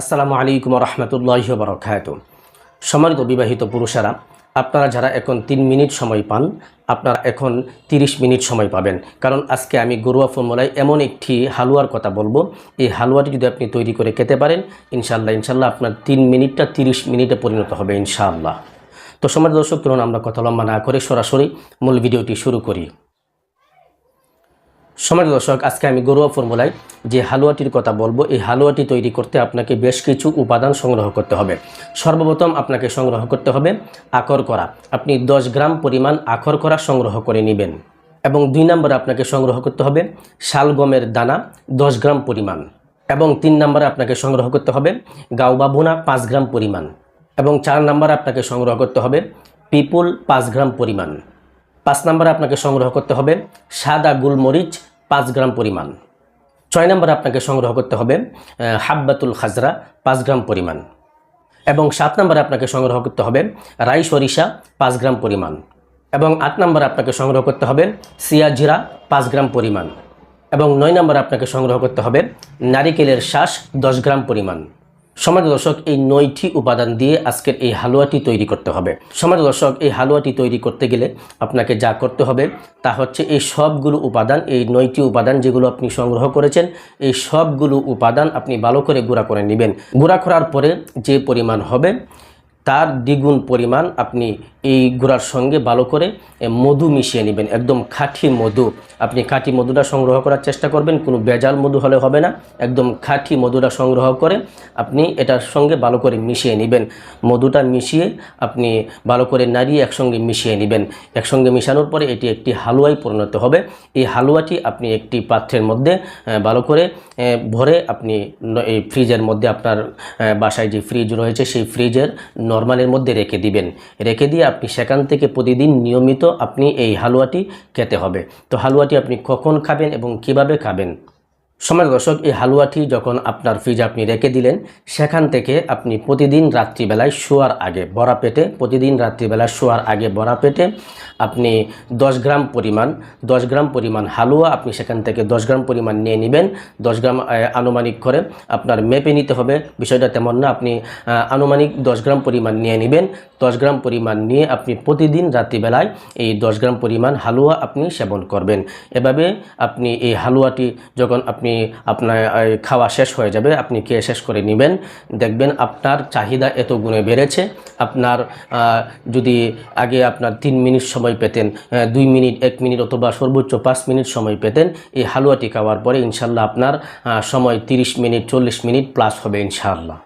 আসসালামু আলাইকুম রহমতুল্লাহ বরকাত সম্মানিত বিবাহিত পুরুষেরা, আপনারা যারা এখন তিন মিনিট সময় পান, আপনারা এখন 30 মিনিট সময় পাবেন। কারণ আজকে আমি গরুয়া ফর্মুলায় এমন একটি হালুয়ার কথা বলব। এই হালুয়াটি যদি আপনি তৈরি করে খেতে পারেন ইনশাল্লাহ ইনশাল্লাহ আপনার তিন মিনিটটা 30 মিনিটে পরিণত হবে, ইনশাআল্লাহ। তো সম্মানিত দর্শক, চলুন আমরা কথা লম্বা না করে সরাসরি মূল ভিডিওটি শুরু করি। সমাজ দর্শক, আজকে আমি গরুয়া ফর্মুলায় যে হালুয়াটির কথা বলব, এই হালুয়াটি তৈরি করতে আপনাকে বেশ কিছু উপাদান সংগ্রহ করতে হবে। সর্বপ্রথম আপনাকে সংগ্রহ করতে হবে আকর করা। আপনি 10 গ্রাম পরিমাণ আকর করা সংগ্রহ করে নেবেন এবং দুই নম্বরে আপনাকে সংগ্রহ করতে হবে শালগমের দানা 10 গ্রাম পরিমাণ এবং তিন নম্বরে আপনাকে সংগ্রহ করতে হবে গাউবা বোনা পাঁচ গ্রাম পরিমাণ এবং চার নম্বরে আপনাকে সংগ্রহ করতে হবে পিপুল পাঁচ গ্রাম পরিমাণ। পাঁচ নম্বরে আপনাকে সংগ্রহ করতে হবে সাদা গুলমরিচ পাঁচ গ্রাম পরিমাণ। ছয় নম্বরে আপনাকে সংগ্রহ করতে হবে হাব্বাতুল খাজরা পাঁচ গ্রাম পরিমাণ। এবং সাত নম্বরে আপনাকে সংগ্রহ করতে হবে রাই সরিষা পাঁচ গ্রাম পরিমাণ। এবং আট নম্বরে আপনাকে সংগ্রহ করতে হবে সিয়া জিরা পাঁচ গ্রাম পরিমাণ। এবং নয় নম্বরে আপনাকে সংগ্রহ করতে হবে নারিকেলের শ্বাস দশ গ্রাম পরিমাণ। সমাজ দর্শক, এই নয়টি উপাদান দিয়ে আজকের এই হালুয়াটি তৈরি করতে হবে। সমাজ দর্শক, এই হালুয়াটি তৈরি করতে গেলে আপনাকে যা করতে হবে তা হচ্ছে এই সবগুলো উপাদান, এই নয়টি উপাদান যেগুলো আপনি সংগ্রহ করেছেন, এই সবগুলো উপাদান আপনি ভালো করে গুঁড়া করে নেবেন। গুঁড়া করার পরে যে পরিমাণ হবে, তার দ্বিগুণ পরিমাণ আপনি এই গুঁড়ার সঙ্গে ভালো করে মধু মিশিয়ে নেবেন। একদম খাঁটি মধু। আপনি খাঁটি মধুটা সংগ্রহ করার চেষ্টা করবেন, কোনো বেজাল মধু হলে হবে না। একদম খাঁটি মধুটা সংগ্রহ করে আপনি এটার সঙ্গে ভালো করে মিশিয়ে নেবেন। মধুটা মিশিয়ে আপনি ভালো করে নাড়িয়ে একসঙ্গে মিশিয়ে নেবেন। একসঙ্গে মিশানোর পরে এটি একটি হালুয়ায় পরিণত হবে। এই হালুয়াটি আপনি একটি পাত্রের মধ্যে ভালো করে ভরে আপনি এই ফ্রিজের মধ্যে আপনার বাসায় যে ফ্রিজ রয়েছে, সেই ফ্রিজের নর্মালের মধ্যে রেখে দিবেন। রেখে দিয়ে আপনি সেখান থেকে প্রতিদিন নিয়মিত আপনি এই হালুয়াটি খেতে হবে। তো হালুয়াটি আপনি কখন খাবেন এবং কীভাবে খাবেন? সমাজ দর্শক, এই হালুয়াটি যখন আপনার ফ্রিজে আপনি রেখে দিলেন, সেখান থেকে আপনি প্রতিদিন রাত্রিবেলায় শোয়ার আগে বড়া পেটে, প্রতিদিন রাত্রিবেলায় শোয়ার আগে বড়া পেটে আপনি 10 গ্রাম পরিমাণ 10 গ্রাম পরিমাণ হালুয়া আপনি সেখান থেকে 10 গ্রাম পরিমাণ নিয়ে নেবেন। 10 গ্রাম আনুমানিক করে আপনার মেপে নিতে হবে। বিষয়টা তেমন না, আপনি আনুমানিক 10 গ্রাম পরিমাণ নিয়ে নেবেন। 10 গ্রাম পরিমাণ নিয়ে আপনি প্রতিদিন রাত্রিবেলায় এই 10 গ্রাম পরিমাণ হালুয়া আপনি সেবন করবেন। এভাবে আপনি এই হালুয়াটি যখন আপনি আপনার খাওয়া শেষ হয়ে যাবে, আপনি খেয়ে শেষ করে নেবেন। দেখবেন আপনার চাহিদা এত গুণে বেড়েছে। আপনার যদি আগে আপনার তিন মিনিট সময় পেতেন দুই মিনিট, এক মিনিট অথবা সর্বোচ্চ পাঁচ মিনিট সময় পেতেন, এই হালুয়াটি খাওয়ার পরে ইনশাল্লাহ আপনার সময় তিরিশ মিনিট, চল্লিশ মিনিট প্লাস হবে ইনশাআল্লাহ